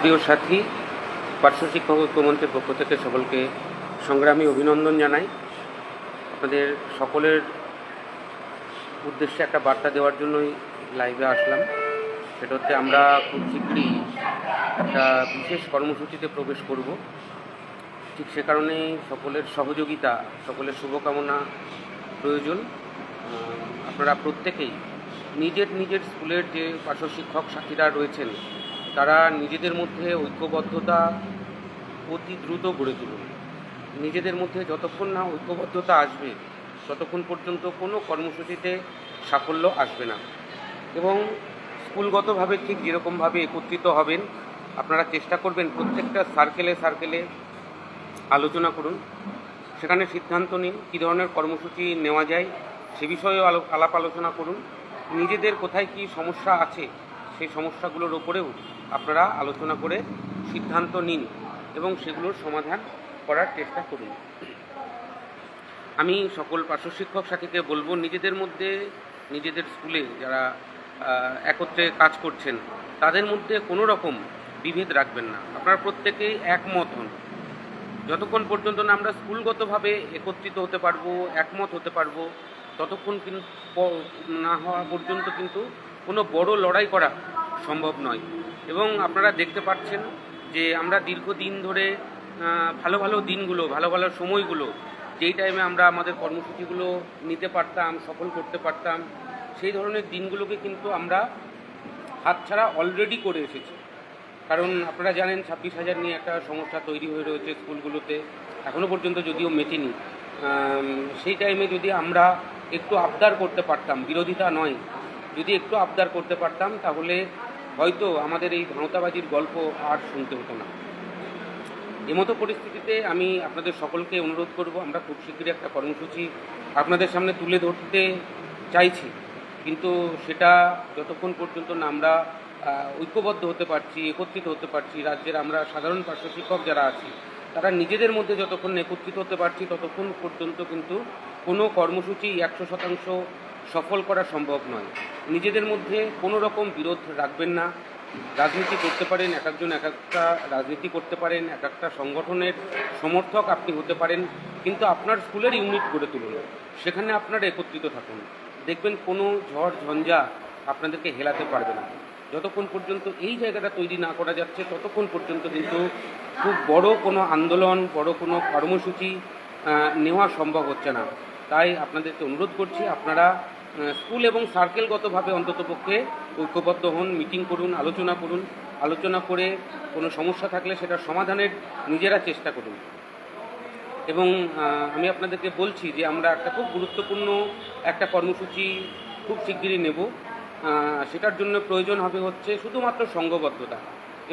প্রিয় সাথী, পার্শ্ব শিক্ষক ঐক্যমন্ত্রের পক্ষ থেকে সকলকে সংগ্রামী অভিনন্দন জানাই। আপনাদের সকলের উদ্দেশ্যে একটা বার্তা দেওয়ার জন্যই লাইভে আসলাম। সেটা হচ্ছে আমরা খুব শীঘ্রই একটা বিশেষ কর্মসূচিতে প্রবেশ করব। ঠিক সে কারণেই সকলের সহযোগিতা, সকলের শুভকামনা প্রয়োজন। আপনারা প্রত্যেকেই নিজের নিজের স্কুলের যে পার্শ্ব শিক্ষক সাথীরা রয়েছেন তারা নিজেদের মধ্যে ঐক্যবদ্ধতা অতি দ্রুত গড়ে তুলুন। নিজেদের মধ্যে যতক্ষণ না ঐক্যবদ্ধতা আসবে, ততক্ষণ পর্যন্ত কোনো কর্মসূচিতে সাফল্য আসবে না। এবং স্কুলগতভাবে ঠিক যেরকমভাবে একত্রিত হবেন, আপনারা চেষ্টা করবেন প্রত্যেকটা সার্কেলে সার্কেলে আলোচনা করুন। সেখানে সিদ্ধান্ত নিন কী ধরনের কর্মসূচি নেওয়া যায়, সে বিষয়েও আলো আলাপ আলোচনা করুন। নিজেদের কোথায় কী সমস্যা আছে, সেই সমস্যাগুলোর ওপরেও আপনারা আলোচনা করে সিদ্ধান্ত নিন এবং সেগুলোর সমাধান করার চেষ্টা করুন। আমি সকল পার্শ্ব শিক্ষক সাথীকে বলব, নিজেদের মধ্যে, নিজেদের স্কুলে যারা একত্রে কাজ করছেন, তাদের মধ্যে কোনো রকম বিভেদ রাখবেন না। আপনারা প্রত্যেকেই একমত হন। যতক্ষণ পর্যন্ত না আমরা স্কুলগতভাবে একত্রিত হতে পারব, একমত হতে পারব, ততক্ষণ কিন্তু না হওয়া পর্যন্ত কিন্তু কোনো বড় লড়াই করা সম্ভব নয়। এবং আপনারা দেখতে পাচ্ছেন যে আমরা দীর্ঘদিন ধরে ভালো ভালো দিনগুলো, ভালো ভালো সময়গুলো, যেই টাইমে আমরা আমাদের কর্মসূচিগুলো নিতে পারতাম, সফল করতে পারতাম, সেই ধরনের দিনগুলোকে কিন্তু আমরা হাতছাড়া অলরেডি করে এসেছি। কারণ আপনারা জানেন, ছাব্বিশ হাজার নিয়ে একটা সমস্যা তৈরি হয়ে রয়েছে স্কুলগুলোতে এখনও পর্যন্ত যদিও মেটেনি। সেই টাইমে যদি আমরা একটু আবদার করতে পারতাম, বিরোধিতা নয়, যদি একটু আবদার করতে পারতাম, তাহলে হয়তো আমাদের এই ভাঁওতাবাজির গল্প আর শুনতে হতো না। এমতো পরিস্থিতিতে আমি আপনাদের সকলকে অনুরোধ করব, আমরা খুব শীঘ্রই একটা কর্মসূচি আপনাদের সামনে তুলে ধরতে চাইছি। কিন্তু সেটা যতক্ষণ পর্যন্ত না আমরা ঐক্যবদ্ধ হতে পারছি, একত্রিত হতে পারছি, রাজ্যের আমরা সাধারণ পার্শ্ব শিক্ষক যারা আছি, তারা নিজেদের মধ্যে যতক্ষণ একত্রিত হতে পারছি, ততক্ষণ পর্যন্ত কিন্তু কোনো কর্মসূচি একশো শতাংশ সফল করা সম্ভব নয়। নিজেদের মধ্যে কোনো রকম বিরোধ রাখবেন না। রাজনীতি করতে পারেন, এক একজন এক একটা রাজনীতি করতে পারেন, এক একটা সংগঠনের সমর্থক আপনি হতে পারেন, কিন্তু আপনার স্কুলের ইউনিট গড়ে তুলুন। সেখানে আপনারা একত্রিত থাকুন। দেখবেন কোনো ঝড়, ঝঞ্ঝা আপনাদেরকে হেলাতে পারবে না। যতক্ষণ পর্যন্ত এই জায়গাটা তৈরি না করা যাচ্ছে, ততক্ষণ পর্যন্ত কিন্তু খুব বড় কোনো আন্দোলন, বড় কোনো কর্মসূচি নেওয়া সম্ভব হচ্ছে না। তাই আপনাদেরকে অনুরোধ করছি, আপনারা স্কুল এবং সার্কেলগতভাবে অন্ততপক্ষে ঐক্যবদ্ধ হন, মিটিং করুন, আলোচনা করুন। আলোচনা করে কোনো সমস্যা থাকলে সেটা সমাধানের নিজেরা চেষ্টা করুন। এবং আমি আপনাদেরকে বলছি যে আমরা একটা খুব গুরুত্বপূর্ণ একটা কর্মসূচি খুব শিগগিরই নেব। সেটার জন্য প্রয়োজন হবে হচ্ছে শুধুমাত্র সংঘবদ্ধতা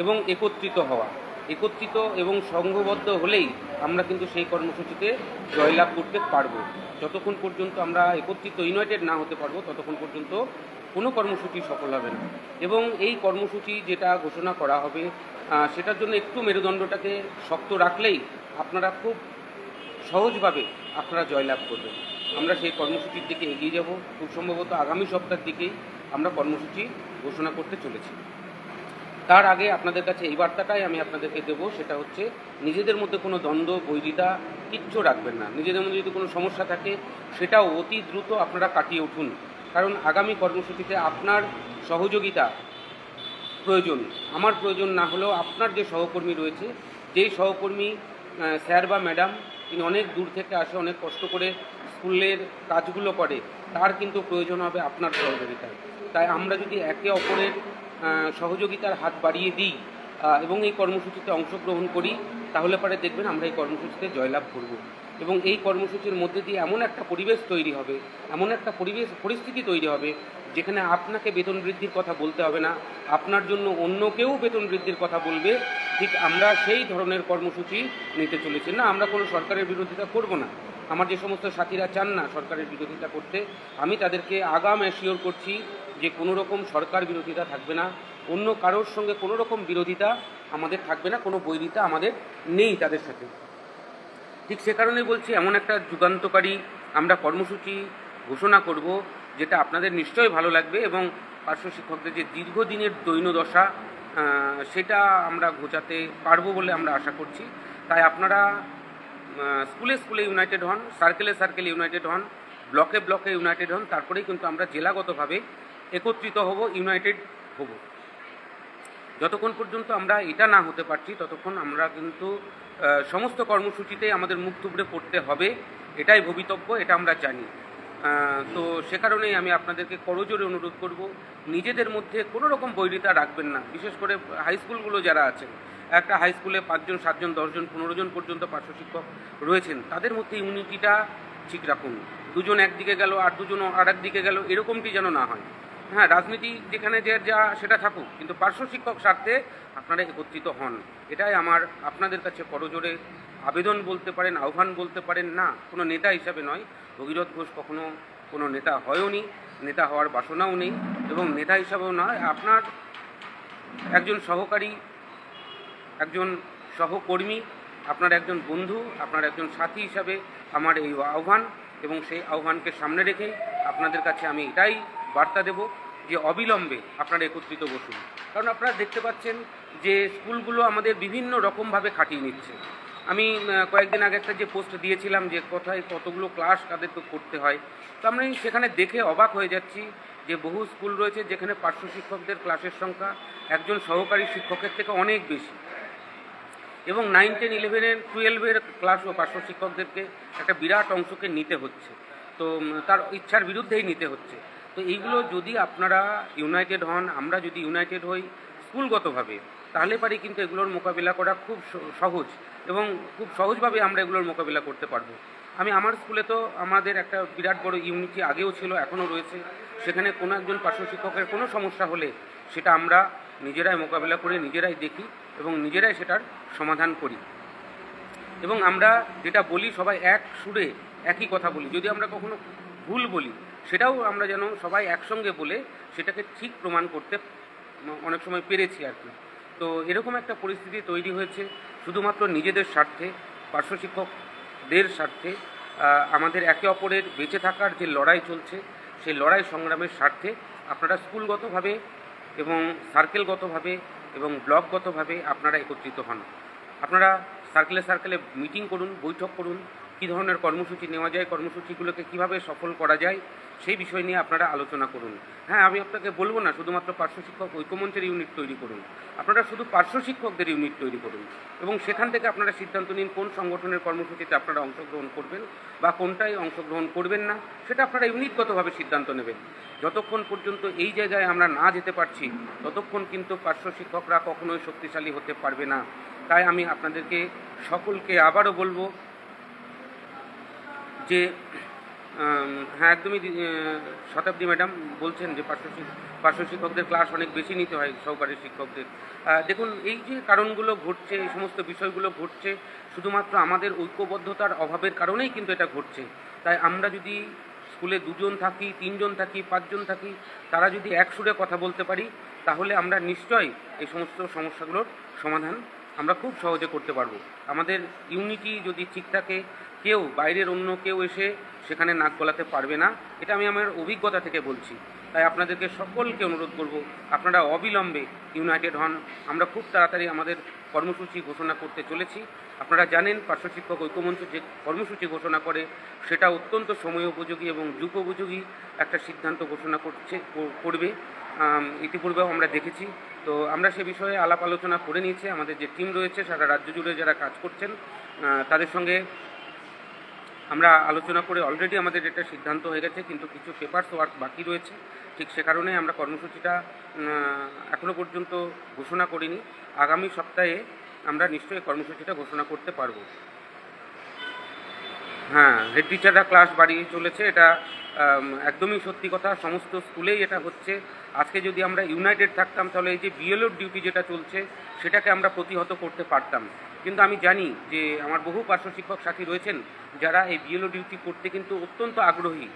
এবং একত্রিত হওয়া। একত্রিত এবং সংঘবদ্ধ হলেই আমরা কিন্তু সেই কর্মসূচিতে জয়লাভ করতে পারব। যতক্ষণ পর্যন্ত আমরা একত্রিত ইউনাইটেড না হতে পারব, ততক্ষণ পর্যন্ত কোনো কর্মসূচি সফল হবে না। এবং এই কর্মসূচি যেটা ঘোষণা করা হবে সেটার জন্য একটু মেরুদণ্ডটাকে শক্ত রাখলেই আপনারা খুব সহজভাবে আপনারা জয়লাভ করবেন। আমরা সেই কর্মসূচির দিকে এগিয়ে যাব। খুব সম্ভবত আগামী সপ্তাহের দিকেই আমরা কর্মসূচি ঘোষণা করতে চলেছি। তার আগে আপনাদের কাছে এই বার্তাটাই আমি আপনাদেরকে দেবো, সেটা হচ্ছে নিজেদের মধ্যে কোনো দ্বন্দ্ব, বৈরিতা কিচ্ছু রাখবেন না। নিজেদের মধ্যে যদি কোনো সমস্যা থাকে, সেটাও অতি দ্রুত আপনারা কাটিয়ে উঠুন। কারণ আগামী কর্মসূচিতে আপনার সহযোগিতা প্রয়োজন। আমার প্রয়োজন না হলেও আপনার যে সহকর্মী রয়েছে, যেই সহকর্মী স্যার বা ম্যাডাম, তিনি অনেক দূর থেকে আসে, অনেক কষ্ট করে স্কুলের কাজগুলো করে, তার কিন্তু প্রয়োজন হবে আপনার সহযোগিতা। তাই আমরা যদি একে অপরের সহযোগিতার হাত বাড়িয়ে দিই এবং এই কর্মসূচিতে অংশগ্রহণ করি, তাহলে পরে দেখবেন আমরা এই কর্মসূচিতে জয়লাভ করব। এবং এই কর্মসূচির মধ্যে দিয়ে এমন একটা পরিবেশ তৈরি হবে, এমন একটা পরিবেশ, পরিস্থিতি তৈরি হবে, যেখানে আপনাকে বেতন বৃদ্ধির কথা বলতে হবে না, আপনার জন্য অন্য কেউ বেতন বৃদ্ধির কথা বলবে, ঠিক আমরা সেই ধরনের কর্মসূচি নিতে চলেছি। না, আমরা কোনো সরকারের বিরোধিতা করব না, আমার যে সমস্ত সাথীরা চান না সরকারের বিরোধিতা করতে, আমি তাদেরকে আগাম অ্যাসিওর করছি যে কোনো রকম সরকার বিরোধিতা থাকবে না অন্য কারোর সঙ্গে কোনো রকম বিরোধিতা আমাদের থাকবে না কোনো বৈরিতা আমাদের নেই তাদের সাথে। ঠিক সে কারণেই বলছি এমন একটা যুগান্তকারী আমরা কর্মসূচি ঘোষণা করব যেটা আপনাদের নিশ্চয়ই ভালো লাগবে এবং পার্শ্ব শিক্ষকদের যে দীর্ঘদিনের দৈন্যদশা আহ, সেটা আমরা ঘোচাতে পারব বলে আমরা আশা করছি। তাই আপনারা স্কুলে স্কুলে ইউনাইটেড হন সার্কেলে সার্কেলে ইউনাইটেড হন ব্লকে ব্লকে ইউনাইটেড হন তারপরেই কিন্তু আমরা জেলাগতভাবে একত্রিত হব ইউনাইটেড হব। যতক্ষণ পর্যন্ত আমরা এটা না হতে পারছি, ততক্ষণ আমরা কিন্তু সমস্ত কর্মসূচিতেই আমাদের মুখ থুবড়ে পড়তে হবে, এটাই ভবিতব্য, এটা আমরা জানি। তো সে কারণেই আমি আপনাদেরকে করজোরে অনুরোধ করব, নিজেদের মধ্যে কোনো রকম বৈরিতা রাখবেন না, বিশেষ করে হাই স্কুলগুলো যারা আছেন। একটা হাই স্কুলে পাঁচজন, সাতজন, দশজন, পনেরো জন পর্যন্ত পার্শ্ব শিক্ষক রয়েছেন, তাদের মধ্যে ইউনিটিটা ঠিক রাখুন। দুজন একদিকে গেল, আর দুজন আর একদিকে গেল, এরকমটি যেন না হয়। হ্যাঁ রাজনীতি যেখানে যে যা, সেটা থাকুক, কিন্তু পার্শ্ব শিক্ষক স্বার্থে আপনারা একত্রিত হন। এটাই আমার, আপনাদের কাছে করজোরে আবেদন বলতে পারেন, আহ্বান বলতে পারেন, না, কোনো নেতা হিসাবে নয়। ভগীরথ ঘোষ কখনো কোনো নেতা হয়ও নি নেতা হওয়ার বাসনাও নেই, এবং নেতা হিসাবেও নয়, আপনার একজন সহকারী, একজন সহকর্মী, আপনার একজন বন্ধু, আপনার একজন সাথী হিসাবে আমার এই আহ্বান, এবং সেই আহ্বানকে সামনে রেখেই আপনাদের কাছে আমি এটাই বার্তা দেব যে অবিলম্বে আপনারা একত্রিত বসুন। কারণ আপনারা দেখতে পাচ্ছেন যে স্কুলগুলো আমাদের বিভিন্ন রকমভাবে খাটিয়ে নিচ্ছে। আমি কয়েকদিন আগে একটা যে পোস্ট দিয়েছিলাম যে কোথায় কতগুলো ক্লাস তাদেরকে করতে হয়। তো আমি সেখানে দেখে অবাক হয়ে যাচ্ছি যে বহু স্কুল রয়েছে যেখানে পার্শ্ব শিক্ষকদের ক্লাসের সংখ্যা একজন সহকারী শিক্ষকের থেকে অনেক বেশি। এবং নাইন টেন ইলেভেনের টুয়েলভের ক্লাস ও পার্শ্ব শিক্ষকদেরকে একটা বিরাট অংশকে নিতে হচ্ছে। তো তার ইচ্ছার বিরুদ্ধেই নিতে হচ্ছে। তো এইগুলো যদি আপনারা ইউনাইটেড হন, আমরা যদি ইউনাইটেড হই স্কুলগতভাবে, তাহলে পারি কিন্তু এগুলোর মোকাবিলা করা খুব সহজ এবং খুব সহজভাবে আমরা এগুলোর মোকাবিলা করতে পারব। আমি আমার স্কুলে তো আমাদের একটা বিরাট বড় ইউনিটি আগেও ছিল, এখনও রয়েছে। সেখানে কোনো একজন পার্শ্ব শিক্ষকের কোনো সমস্যা হলে সেটা আমরা নিজেরাই মোকাবিলা করে নিজেরাই দেখি এবং নিজেরাই সেটার সমাধান করি। এবং আমরা যেটা বলি, সবাই এক সুরে একই কথা বলি। যদি আমরা কখনো ভুল বলি সেটাও আমরা যেন সবাই একসঙ্গে বলে সেটাকে ঠিক প্রমাণ করতে অনেক সময় পেরেছি আর কি। তো এরকম একটা পরিস্থিতি তৈরি হয়েছে, শুধুমাত্র নিজেদের স্বার্থে, পার্শ্ব শিক্ষকদের স্বার্থে আমাদের একে অপরের বেঁচে থাকার যে লড়াই চলছে, সেই লড়াই সংগ্রামের স্বার্থে আপনারা স্কুলগতভাবে এবং সার্কেলগতভাবে এবং ব্লকগতভাবে আপনারা একত্রিত হন। আপনারা সার্কেলে সার্কেলে মিটিং করুন, বৈঠক করুন কী ধরনের কর্মসূচি নেওয়া যায়, কর্মসূচিগুলোকে কীভাবে সফল করা যায়, সেই বিষয় নিয়ে আপনারা আলোচনা করুন। হ্যাঁ আমি আপনাকে বলব না, শুধুমাত্র পার্শ্ব শিক্ষক ঐক্যমঞ্চের ইউনিট তৈরি করুন। আপনারা শুধু পার্শ্ব শিক্ষকদের ইউনিট তৈরি করুন এবং সেখান থেকে আপনারা সিদ্ধান্ত নিন কোন সংগঠনের কর্মসূচিতে আপনারা অংশগ্রহণ করবেন বা কোনটাই অংশগ্রহণ করবেন না, সেটা আপনারা ইউনিটগতভাবে সিদ্ধান্ত নেবেন। যতক্ষণ পর্যন্ত এই জায়গায় আমরা না যেতে পারছি, ততক্ষণ কিন্তু পার্শ্ব শিক্ষকরা কখনোই শক্তিশালী হতে পারবে না। তাই আমি আপনাদেরকে সকলকে আবারও বলব যে হ্যাঁ একদমই শতাব্দী ম্যাডাম বলছেন যে পার্শ্ব পার্শ্ব শিক্ষকদের ক্লাস অনেক বেশি নিতে হয় সহকারী শিক্ষকদের। দেখুন, এই যে কারণগুলো ঘটছে, এই সমস্ত বিষয়গুলো ঘটছে, শুধুমাত্র আমাদের ঐক্যবদ্ধতার অভাবের কারণেই কিন্তু এটা ঘটছে। তাই আমরা যদি স্কুলে দুজন থাকি, তিনজন থাকি, পাঁচজন থাকি, তারা যদি একসুরে কথা বলতে পারি, তাহলে আমরা নিশ্চয়ই এই সমস্ত সমস্যাগুলোর সমাধান আমরা খুব সহজে করতে পারব। আমাদের ইউনিটি যদি ঠিক থাকে কেউ, বাইরের অন্য কেউ এসে সেখানে নাক গলাতে পারবে না, এটা আমি আমার অভিজ্ঞতা থেকে বলছি। তাই আপনাদেরকে সকলকে অনুরোধ করব, আপনারা অবিলম্বে ইউনাইটেড হন। আমরা খুব তাড়াতাড়ি আমাদের কর্মসূচি ঘোষণা করতে চলেছি। আপনারা জানেন, পার্শ্ব শিক্ষক ঐক্যমঞ্চ যে কর্মসূচি ঘোষণা করে, সেটা অত্যন্ত সময় উপযোগী এবং যুগোপযোগী একটা সিদ্ধান্ত ঘোষণা করছে করবে। ইতিপূর্বেও আমরা দেখেছি। তো আমরা সে বিষয়ে আলাপ আলোচনা করে নিয়েছি। আমাদের যে টিম রয়েছে, সারা রাজ্য জুড়ে যারা কাজ করছেন তাদের সঙ্গে আমরা আলোচনা করে অলরেডি আমাদের এটা সিদ্ধান্ত হয়ে গেছে, কিন্তু কিছু পেপার্স ওয়ার্ক বাকি রয়েছে। ঠিক সে কারণে আমরা কর্মসূচিটা এখনও পর্যন্ত ঘোষণা করিনি। আগামী সপ্তাহে আমরা নিশ্চয়ই কর্মসূচিটা ঘোষণা করতে পারব। হ্যাঁ হেড টিচাররা ক্লাস বাড়িয়ে চলেছে, এটা একদমই সত্যি কথা, সমস্ত স্কুলেই এটা হচ্ছে। আজকে যদি আমরা ইউনাইটেড থাকতাম, তাহলে এই যে বিএলওর ডিউটি যেটা চলছে, সেটাকে আমরা প্রতিহত করতে পারতাম। কিন্তু আমি জানি যে আমার বহু পার্শ্ব শিক্ষক সাথী রয়েছেন, যারা এই বিএলও ডিউটি করতে কিন্তু অত্যন্ত আগ্রহী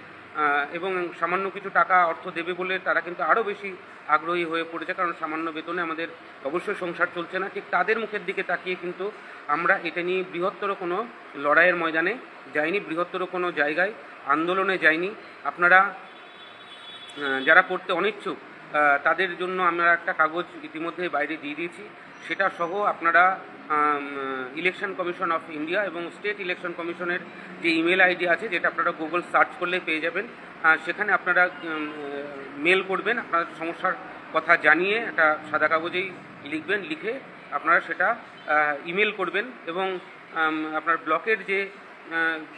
এবং সামান্য কিছু টাকা অর্থ দেবে বলে তারা কিন্তু আরও বেশি আগ্রহী হয়ে পড়েছে, কারণ সামান্য বেতনে আমাদের অবশ্যই সংসার চলছে না। ঠিক তাদের মুখের দিকে তাকিয়ে কিন্তু আমরা এটা নিয়ে বৃহত্তর কোনো লড়াইয়ের ময়দানে যাইনি, বৃহত্তর কোনো জায়গায়। আন্দোলনে যাইনি। আপনারা যারা করতে অনিচ্ছুক তাদের জন্য আমরা একটা কাগজ ইতিমধ্যে বাইরে দিয়ে দিয়েছি। সেটা সহ আপনারা ইলেকশন কমিশন অফ ইন্ডিয়া এবং স্টেট ইলেকশন কমিশনের যে ইমেল আইডি আছে, যেটা আপনারা গুগল সার্চ করলে পেয়ে যাবেন। সেখানে আপনারা মেল করবেন আপনার সমস্যার কথা জানিয়ে একটা সাদা কাগজেই লিখবেন, লিখে আপনারা সেটা ইমেল করবেন এবং আপনার ব্লকের যে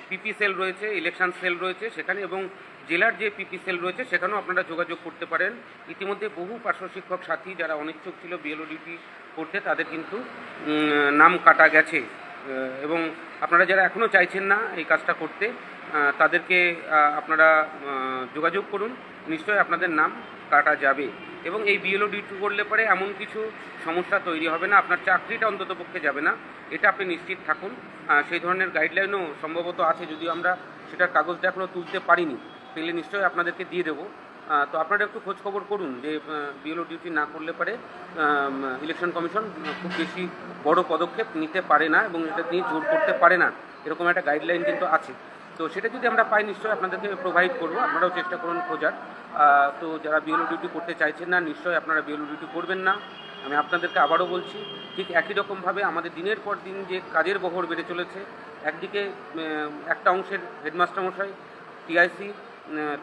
পিপি সেল রয়েছে, ইলেকশন সেল রয়েছে সেখানে এবং জেলার যে পিপি সেল রয়েছে সেখানেও আপনারা যোগাযোগ করতে পারেন। ইতিমধ্যে বহু পার্শ্ব শিক্ষক সাথী যারা অনিচ্ছুক ছিল বিএলও ডিউটি করতে তাদের কিন্তু নাম কাটা গেছে। এবং আপনারা যারা এখনও চাইছেন না এই কাজটা করতে তাদেরকে আপনারা যোগাযোগ করুন। নিশ্চয়ই আপনাদের নাম কাটা যাবে। এবং এই বিএলও ডিউটি করলে পরে এমন কিছু সমস্যা তৈরি হবে না, আপনার চাকরিটা অন্তত পক্ষে যাবে না। এটা আপনি নিশ্চিত থাকুন। সেই ধরনের গাইডলাইনও সম্ভবত আছে, যদিও আমরা সেটার কাগজটা এখনও তুলতে পারিনি, পেলে নিশ্চয়ই আপনাদেরকে দিয়ে দেবো। তো আপনারা একটু খোঁজ খবর করুন যে বিএলও ডিউটি না করলে পারে ইলেকশন কমিশন খুব বেশি বড় পদক্ষেপ নিতে পারে না এবং এটা নিয়ে জোর করতে পারে না, এরকম একটা গাইডলাইন কিন্তু আছে। তো সেটা যদি আমরা পাই, নিশ্চয়ই আপনাদেরকে প্রোভাইড করব। আপনারাও চেষ্টা করুন খোঁজার। তো যারা বিএলও ডিউটি করতে চাইছেন না, নিশ্চয়ই আপনারা বিএলও ডিউটি করবেন না। আমি আপনাদেরকে আবারও বলছি, ঠিক একই রকমভাবে আমাদের দিনের পর দিন যে কাজের বহর বেড়ে চলেছে, একদিকে একটা অংশের হেডমাস্টার মশাই টিআইসি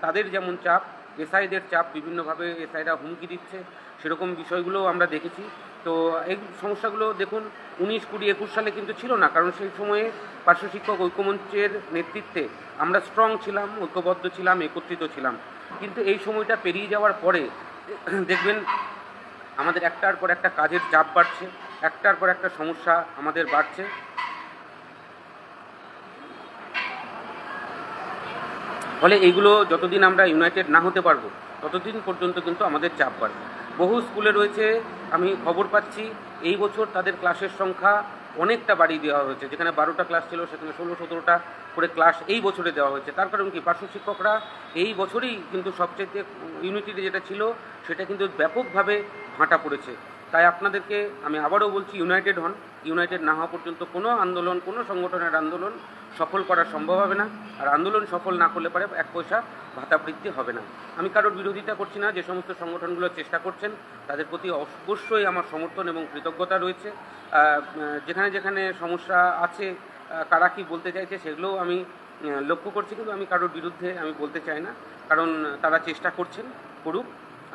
তাদের যেমন চাপ এসআইদের চাপ, বিভিন্নভাবে এসআইরা হুমকি দিচ্ছে, সেরকম বিষয়গুলোও আমরা দেখেছি। তো এই সমস্যাগুলো দেখুন, উনিশ কুড়ি একুশ সালে কিন্তু ছিল না, কারণ সেই সময়ে পার্শ্ব শিক্ষক ঐক্যমঞ্চের নেতৃত্বে আমরা স্ট্রং ছিলাম, ঐক্যবদ্ধ ছিলাম, একত্রিত ছিলাম। কিন্তু এই সময়টা পেরিয়ে যাওয়ার পরে, দেখবেন আমাদের একটার পর একটা কাজের চাপ বাড়ছে, একটার পর একটা সমস্যা আমাদের বাড়ছে। ফলে এইগুলো যতদিন আমরা ইউনাইটেড না হতে পারব, ততদিন পর্যন্ত কিন্তু আমাদের চাপ বাড়বে। বহু স্কুলে রয়েছে, আমি খবর পাচ্ছি। এই বছর তাদের ক্লাসের সংখ্যা অনেকটা বাড়িয়ে দেওয়া হয়েছে। যেখানে বারোটা ক্লাস ছিল, সেখানে ষোলো, সতেরোটা করে ক্লাস এই বছরে দেওয়া হয়েছে। তার কারণ কি? পার্শ্ব শিক্ষকরা এই বছরই কিন্তু সবচেয়ে ইউনিটিতে যেটা ছিল, সেটা কিন্তু ব্যাপকভাবে ভাঁটা পড়েছে। তাই আপনাদেরকে আমি আবারও বলছি ইউনাইটেড হন। ইউনাইটেড না হওয়া পর্যন্ত কোনো আন্দোলন, কোনো সংগঠনের আন্দোলন সফল করা সম্ভব হবে না। আর আন্দোলন সফল না করলে পারে এক পয়সা ভাতা বৃদ্ধি হবে না। আমি কারোর বিরোধিতা করছি না, যে সমস্ত সংগঠনগুলো চেষ্টা করছেন, তাদের প্রতি অবশ্যই আমার সমর্থন এবং কৃতজ্ঞতা রয়েছে। যেখানে যেখানে সমস্যা আছে কারা কি বলতে চাইছে সেগুলোও আমি লক্ষ্য করছি, কিন্তু আমি কারোর বিরুদ্ধে আমি বলতে চাই না। কারণ তারা চেষ্টা করছেন, করুক।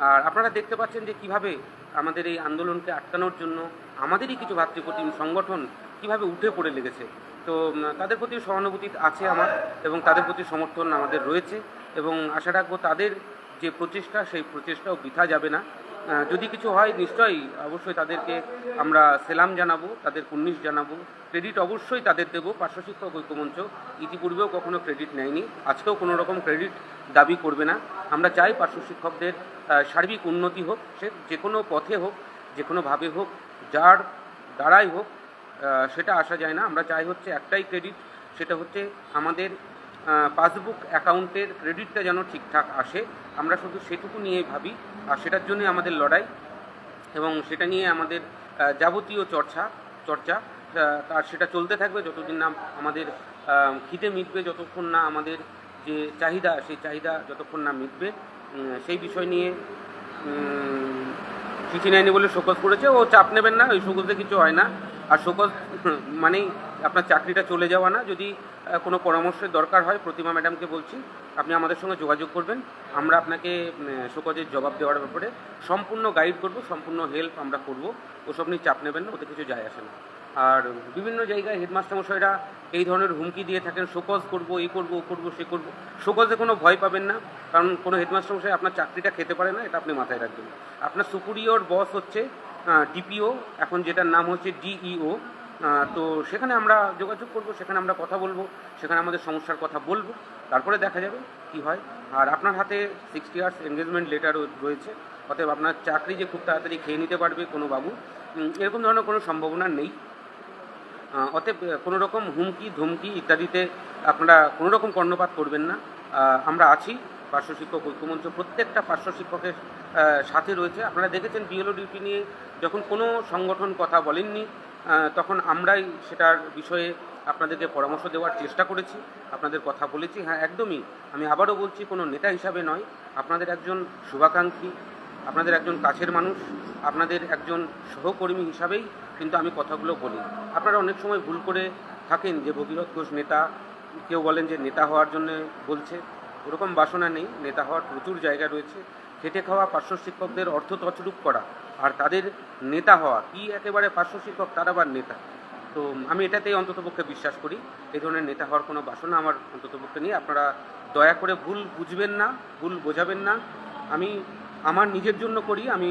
আর আপনারা দেখতে পাচ্ছেন যে কীভাবে আমাদের এই আন্দোলনকে আটকানোর জন্য আমাদেরই কিছু ভাতৃপ্রতিম সংগঠন কীভাবে উঠে পড়ে লেগেছে। তো তাদের প্রতি সহানুভূতি আছে আমার এবং তাদের প্রতি সমর্থন আমাদের রয়েছে এবং আশা রাখব তাদের যে প্রচেষ্টা, সেই প্রচেষ্টাও বৃথা যাবে না। যদি কিছু হয়, নিশ্চয়ই অবশ্যই তাদেরকে আমরা সেলাম জানাব, তাদের কুর্নিশ জানাব। ক্রেডিট অবশ্যই তাদের দেবো। পার্শ্ব শিক্ষক ঐক্যমঞ্চ ইতিপূর্বেও কখনো ক্রেডিট নেয়নি। আজকেও কোনো রকম ক্রেডিট দাবি করবে না। আমরা চাই পার্শ্ব শিক্ষকদের সার্বিক উন্নতি হোক, সে যে কোনো পথে হোক যে কোনোভাবে হোক, যার দ্বারাই হোক সেটা আসা যায় না। আমরা চাই হচ্ছে একটাই ক্রেডিট সেটা হচ্ছে আমাদের পাসবুক অ্যাকাউন্টের ক্রেডিটটা যেন ঠিকঠাক আসে, আমরা শুধু সেটুকু নিয়েই ভাবি, আর সেটার জন্যই আমাদের লড়াই এবং সেটা নিয়ে আমাদের যাবতীয় চর্চা চর্চা আর সেটা চলতে থাকবে যতদিন না আমাদের খিদে মিটবে, যতক্ষণ না আমাদের যে চাহিদা, সেই চাহিদা যতক্ষণ না মিটবে সেই বিষয় নিয়ে চিঠি নেয়নি বলে শোকজ করেছে। ও চাপ নেবেন না, ওই শোকজে কিছু হয় না। আর শোকজ, মানেই আপনার চাকরিটা চলে যাওয়া না, যদি কোনো পরামর্শের দরকার হয়, প্রতিমা ম্যাডামকে বলছি, আপনি আমাদের সঙ্গে যোগাযোগ করবেন। আমরা আপনাকে শোকজের জবাব দেওয়ার ব্যাপারে সম্পূর্ণ গাইড করব, সম্পূর্ণ হেল্প আমরা করব। ওসব নিয়ে চাপ নেবেন না, ওতে কিছু যায় আসে না। আর বিভিন্ন জায়গায় হেডমাস্টার মশাইরা এই ধরনের হুমকি দিয়ে থাকেন, শোকজ করব এই করব, ও করব, সে করব। শোকজে কোনো ভয় পাবেন না, কারণ কোনো হেডমাস্টার মশাই আপনার চাকরিটা খেতে পারে না, এটা আপনি মাথায় রাখবেন। আপনার সুপুরিয়র বস হচ্ছে ডিপিও এখন যেটার নাম হচ্ছে ডিইও তো সেখানে আমরা যোগাযোগ করব, সেখানে আমরা কথা বলব, সেখানে আমাদের সমস্যার কথা বলব। তারপরে দেখা যাবে কি হয়। আর আপনার হাতে সিক্সটি ইয়ার্স এনগেজমেন্ট লেটার রয়েছে। অতএব আপনার চাকরি যে খুব তাড়াতাড়ি খেয়ে নিতে পারবে কোনো বাবু এরকম ধরনের কোনো সম্ভাবনা নেই। অতএব কোনো রকম হুমকি, ধমকি ইত্যাদিতে আপনারা কোনো রকম কর্ণপাত করবেন না। আমরা আছি। পার্শ্ব শিক্ষক ঐক্যমঞ্চ প্রত্যেকটা পার্শ্ব শিক্ষকের সাথে রয়েছে। আপনারা দেখেছেন বিএলও ডিউটি নিয়ে যখন কোনো সংগঠন কথা বলেননি তখন আমরাই সেটার বিষয়ে আপনাদেরকে পরামর্শ দেওয়ার চেষ্টা করেছি, আপনাদের কথা বলেছি। হ্যাঁ একদমই। আমি আবারও বলছি, কোনো নেতা হিসাবে নয়। আপনাদের একজন শুভাকাঙ্ক্ষী, আপনাদের একজন কাছের মানুষ, আপনাদের একজন সহকর্মী হিসাবেই কিন্তু আমি কথাগুলো বলি। আপনারা অনেক সময় ভুল করে থাকেন যে ভগীরথ ঘোষ নেতা, কেউ বলেন যে নেতা হওয়ার জন্য বলছে। ওরকম বাসনা নেই। নেতা হওয়ার প্রচুর জায়গা রয়েছে। খেটে খাওয়া পার্শ্ব শিক্ষকদের অর্থ তছরূপ করা আর তাদের নেতা হওয়া, কি একেবারে পার্শ্ব শিক্ষক তার আবার নেতা। তো আমি এটাতেই অন্ততপক্ষে বিশ্বাস করি। এই ধরনের নেতা হওয়ার কোনো বাসনা আমার অন্ততপক্ষে নেই। আপনারা দয়া করে ভুল বুঝবেন না, ভুল বোঝাবেন না। আমি আমার নিজের জন্য করি। আমি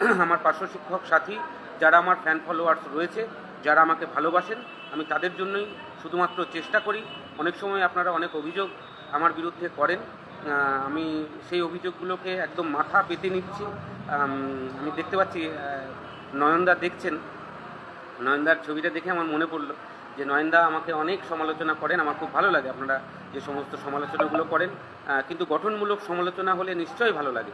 আমার পার্শ্ব শিক্ষক সাথী যারা আমার ফ্যান ফলোয়ার্স রয়েছে, যারা আমাকে ভালোবাসেন, আমি তাদের জন্যই শুধুমাত্র চেষ্টা করি। অনেক সময় আপনারা অনেক অভিযোগ আমার বিরুদ্ধে করেন আমি সেই অভিযোগগুলোকে একদম মাথা পেতে নিচ্ছি। আমি দেখতে পাচ্ছি নয়নদা দেখছেন। নয়নদার ছবিটা দেখে আমার মনে পড়ল যে নয়নদা আমাকে অনেক সমালোচনা করেন, আমার খুব ভালো লাগে আপনারা যে সমস্ত সমালোচনাগুলো করেন কিন্তু গঠনমূলক সমালোচনা হলে নিশ্চয়ই ভালো লাগে।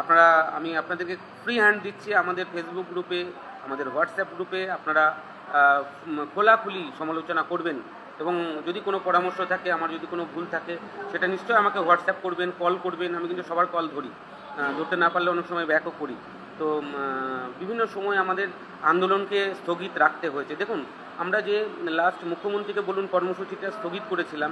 আপনারা, আমি আপনাদেরকে ফ্রি হ্যান্ড দিচ্ছি আমাদের ফেসবুক গ্রুপে আমাদের হোয়াটসঅ্যাপ গ্রুপে আপনারা খোলাখুলি সমালোচনা করবেন। এবং যদি কোনো পরামর্শ থাকে, আমার যদি কোনো ভুল থাকে, সেটা নিশ্চয়ই আমাকে হোয়াটসঅ্যাপ করবেন, কল করবেন, আমি কিন্তু সবার কল ধরি। ধরতে না পারলে অনেক সময় ব্যাকও করি। তো বিভিন্ন সময় আমাদের আন্দোলনকে স্থগিত রাখতে হয়েছে। দেখুন, আমরা যে লাস্ট মুখ্যমন্ত্রীকে বলুন, কর্মসূচিটা স্থগিত করেছিলাম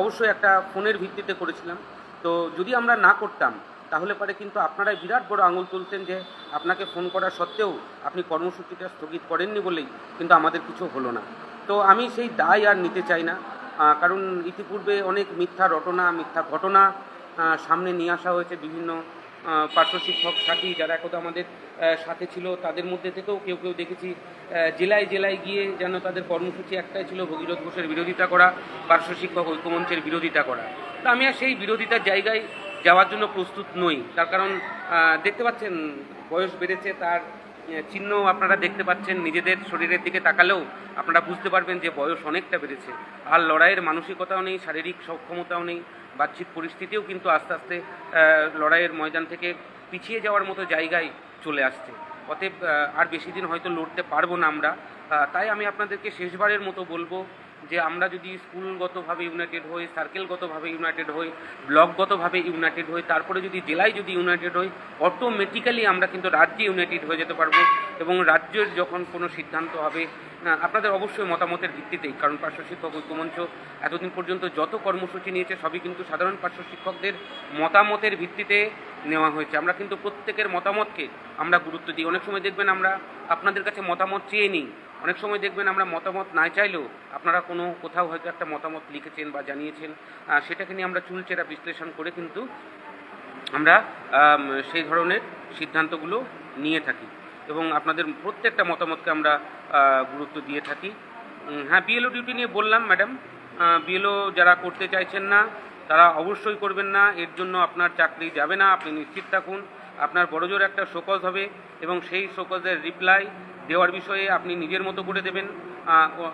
অবশ্যই একটা ফোনের ভিত্তিতে করেছিলাম। তো, যদি আমরা না করতাম, তাহলে পরে কিন্তু আপনারাই বিরাট বড় আঙুল তুলতেন যে আপনাকে ফোন করা সত্ত্বেও আপনি কর্মসূচিটা স্থগিত করেননি বলেই কিন্তু আমাদের কিছু হলো না। তো আমি সেই দায় আর নিতে চাই না। কারণ ইতিপূর্বে অনেক মিথ্যা রটনা, মিথ্যা ঘটনা সামনে নিয়ে আসা হয়েছে বিভিন্ন পার্শ্ব শিক্ষক, সাথী যারা একদা আমাদের সাথে ছিল, তাদের মধ্যে থেকেও কেউ কেউ দেখেছি জেলায় জেলায় গিয়ে যেন তাদের কর্মসূচি একটাই ছিল ভগীরথ ঘোষের বিরোধিতা করা, পার্শ্ব শিক্ষক ঐক্যমঞ্চের বিরোধিতা করা। তো আমি আর সেই বিরোধিতার জায়গায় যাওয়ার জন্য প্রস্তুত নই। তার কারণ দেখতে পাচ্ছেন, বয়স বেড়েছে, তার চিহ্ন আপনারা দেখতে পাচ্ছেন, নিজেদের শরীরের দিকে তাকালেও আপনারা বুঝতে পারবেন যে বয়স অনেকটা বেড়েছে। আর লড়াইয়ের মানসিকতাও নেই, শারীরিক সক্ষমতাও নেই, বাহ্যিক পরিস্থিতিও কিন্তু আস্তে আস্তে লড়াইয়ের ময়দান থেকে পিছিয়ে যাওয়ার মতো জায়গায় চলে আসছে। অতএব আর বেশি দিন হয়তো লড়তে পারব না আমরা। তাই আমি আপনাদেরকে শেষবারের মতো বলব যে আমরা যদি স্কুলগতভাবে ইউনাইটেড হই সার্কেলগতভাবে ইউনাইটেড হই ব্লকগতভাবে ইউনাইটেড হই, তারপরে যদি জেলায় যদি ইউনাইটেড হই অটোমেটিক্যালি আমরা কিন্তু রাজ্যে ইউনাইটেড হয়ে যেতে পারব এবং রাজ্যের যখন কোনো সিদ্ধান্ত হবে আপনাদের অবশ্যই মতামতের ভিত্তিতেই। কারণ পার্শ্ব শিক্ষক ঐক্যমঞ্চ এতদিন পর্যন্ত যত কর্মসূচি নিয়েছে, সবই কিন্তু সাধারণ পার্শ্ব শিক্ষকদের মতামতের ভিত্তিতে নেওয়া হয়েছে। আমরা কিন্তু প্রত্যেকের মতামতকে আমরা গুরুত্ব দিই। অনেক সময় দেখবেন আমরা আপনাদের কাছে মতামত চেয়ে নিই। অনেক সময় দেখবেন আমরা মতামত না চাইলেও আপনারা কোনো কোথাও হয়তো একটা মতামত লিখেছেন বা জানিয়েছেন সেটাকে নিয়ে আমরা চুলচেরা বিশ্লেষণ করে কিন্তু আমরা সেই ধরনের সিদ্ধান্তগুলো নিয়ে থাকি এবং আপনাদের প্রত্যেকটা মতামতকে আমরা গুরুত্ব দিয়ে থাকি। হ্যাঁ বিএলও ডিউটি নিয়ে বললাম ম্যাডাম বিএলও যারা করতে চাইছেন না, তারা অবশ্যই করবেন না। এর জন্য আপনার চাকরি যাবে না। আপনি নিশ্চিত থাকুন। আপনার বড়জোর একটা শোকজ হবে এবং সেই শোকজের রিপ্লাই দেওয়ার বিষয়ে আপনি নিজের মতো করে দেবেন।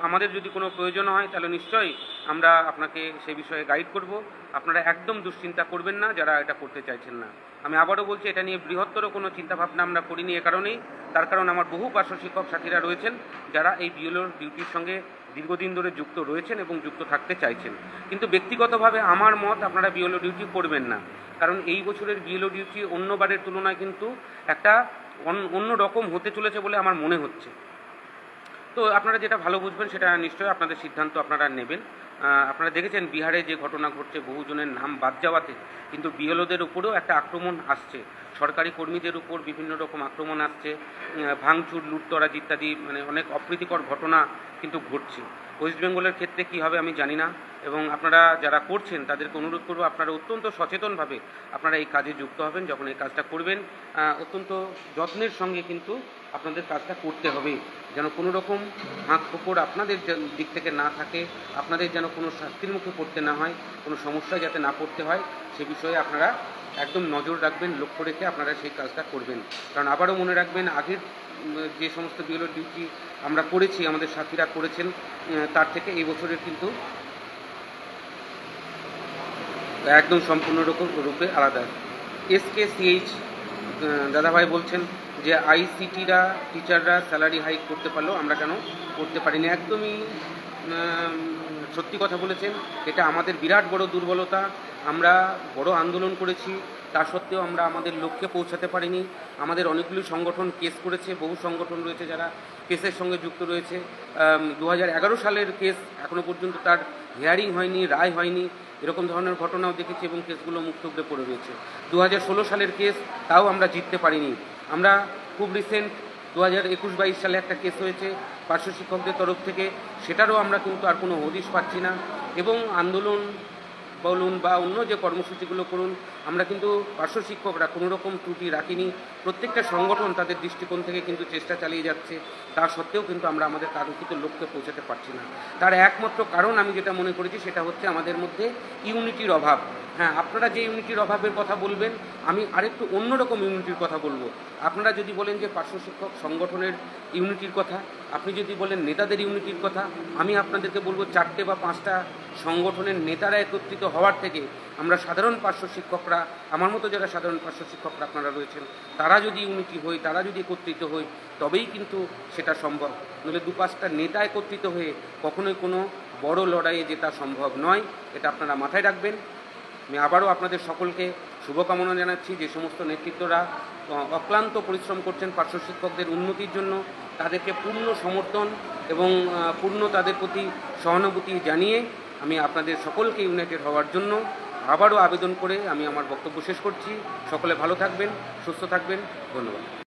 আমাদের যদি কোনো প্রয়োজন হয়, তাহলে নিশ্চয়ই আমরা আপনাকে সে বিষয়ে গাইড করব। আপনারা একদম দুশ্চিন্তা করবেন না, যারা এটা করতে চাইছেন না। আমি আবারও বলছি, এটা নিয়ে বৃহত্তর কোনো চিন্তাভাবনা আমরা করিনি এ কারণেই। তার কারণ আমার বহু পার্শ্ব শিক্ষক সাথীরা রয়েছেন, যারা এই বিএলওর ডিউটির সঙ্গে দীর্ঘদিন ধরে যুক্ত রয়েছেন এবং যুক্ত থাকতে চাইছেন। কিন্তু ব্যক্তিগতভাবে আমার মত, আপনারা বিএলও ডিউটি করবেন না। কারণ এই বছরের বিএলও ডিউটি অন্যবারের তুলনায় কিন্তু একটা অন্য রকম হতে চলেছে বলে আমার মনে হচ্ছে। তো আপনারা যেটা ভালো বুঝবেন সেটা নিশ্চয়ই আপনাদের সিদ্ধান্ত আপনারা নেবেন। আপনারা দেখেছেন বিহারে যে ঘটনা ঘটছে, বহুজনের নাম বাদ যাওয়াতে, কিন্তু বিএলওদের উপরেও একটা আক্রমণ আসছে। সরকারি কর্মীদের উপর বিভিন্ন রকম আক্রমণ আসছে। ভাঙচুর, লুটতরাজ ইত্যাদি মানে অনেক অপ্রীতিকর ঘটনা কিন্তু ঘটছে। ওয়েস্ট বেঙ্গলের ক্ষেত্রে কী হবে আমি জানি না। এবং আপনারা যারা করছেন, তাদেরকে অনুরোধ করব, আপনারা অত্যন্ত সচেতনভাবে আপনারা এই কাজে যুক্ত হবেন, যখন এই কাজটা করবেন। অত্যন্ত যত্নের সঙ্গে কিন্তু আপনাদের কাজটা করতে হবে। যেন কোনো রকম হাঁক ফোকর আপনাদের দিক থেকে না থাকে, আপনাদের যেন কোনো শাস্তির মুখে পড়তে না হয়, কোনো সমস্যায় যাতে না পড়তে হয়, সে বিষয়ে আপনারা একদম নজর রাখবেন, লক্ষ্য রেখে আপনারা সেই কাজটা করবেন। কারণ আবারও মনে রাখবেন, আগের যে সমস্ত বিএলও ডিউটি আমরা করেছি, আমাদের সাথীরা করেছেন তার থেকে এই বছরের কিন্তু একদম সম্পূর্ণ রকম রূপে আলাদা। এস কে সিএইচ দাদাভাই বলছেন যে আইসিটিরা টিচাররা স্যালারি হাইক করতে পারল আমরা কেন করতে পারিনি। একদমই সত্যি কথা বলেছেন, এটা আমাদের বিরাট বড় দুর্বলতা, আমরা বড় আন্দোলন করেছি, তা সত্ত্বেও আমরা আমাদের লক্ষ্যে পৌঁছাতে পারিনি। আমাদের অনেকগুলি সংগঠন কেস করেছে, বহু সংগঠন রয়েছে যারা কেসের সঙ্গে যুক্ত রয়েছে। দু সালের কেস এখনও পর্যন্ত তার হিয়ারিং হয়নি, রায় হয়নি, এরকম ধরনের ঘটনাও দেখেছি এবং কেসগুলো মুক্তব্ধে পড়ে রয়েছে। দু সালের কেস তাও আমরা জিততে পারিনি। আমরা খুব রিসেন্ট দু হাজার একুশ বাইশ সালে একটা কেস হয়েছে পার্শ্ব শিক্ষকদের তরফ থেকে, সেটারও আমরা কিন্তু আর কোনো হদিশ পাচ্ছি না। এবং আন্দোলন বলুন বা অন্য যে কর্মসূচিগুলো করুন আমরা কিন্তু পার্শ্ব শিক্ষকরা কোনো রকম ত্রুটি রাখিনি। প্রত্যেকটা সংগঠন তাদের দৃষ্টিকোণ থেকে কিন্তু চেষ্টা চালিয়ে যাচ্ছে। তা সত্ত্বেও কিন্তু আমরা আমাদের কাঙ্ক্ষিত লক্ষ্যে পৌঁছাতে পারছি না। তার একমাত্র কারণ আমি যেটা মনে করেছি সেটা হচ্ছে আমাদের মধ্যে ইউনিটির অভাব। হ্যাঁ আপনারা যে ইউনিটির অভাবের কথা বলবেন, আমি আরেকটু অন্যরকম ইউনিটির কথা বলব। আপনারা যদি বলেন যে পার্শ্ব শিক্ষক সংগঠনের ইউনিটির কথা, আপনি যদি বলেন নেতাদের ইউনিটির কথা, আমি আপনাদেরকে বলব চারটে বা পাঁচটা সংগঠনের নেতারা একত্রিত হওয়ার থেকে আমরা সাধারণ পার্শ্ব শিক্ষকরা, আমার মতো যারা সাধারণ পার্শ্ব শিক্ষকরা আপনারা রয়েছেন, তারা যদি ইউনিটি হই তারা যদি একত্রিত হই তবেই কিন্তু সেটা সম্ভব। নইলে দু পাঁচটা নেতা একত্রিত হয়ে কখনোই কোনো বড় লড়াইয়ে জেতা সম্ভব নয়, এটা আপনারা মাথায় রাখবেন। আমি আবারও আপনাদের সকলকে শুভকামনা জানাচ্ছি, যে সমস্ত নেতৃত্বরা অক্লান্ত পরিশ্রম করছেন পার্শ্ব শিক্ষকদের উন্নতির জন্য, তাদেরকে পূর্ণ সমর্থন এবং পূর্ণ তাদের প্রতি সহানুভূতি জানিয়ে আমি আপনাদের সকলকে ইউনাইটেড হওয়ার জন্য আবারও আবেদন করে আমি আমার বক্তব্য শেষ করছি। সকলে ভালো থাকবেন সুস্থ থাকবেন। ধন্যবাদ।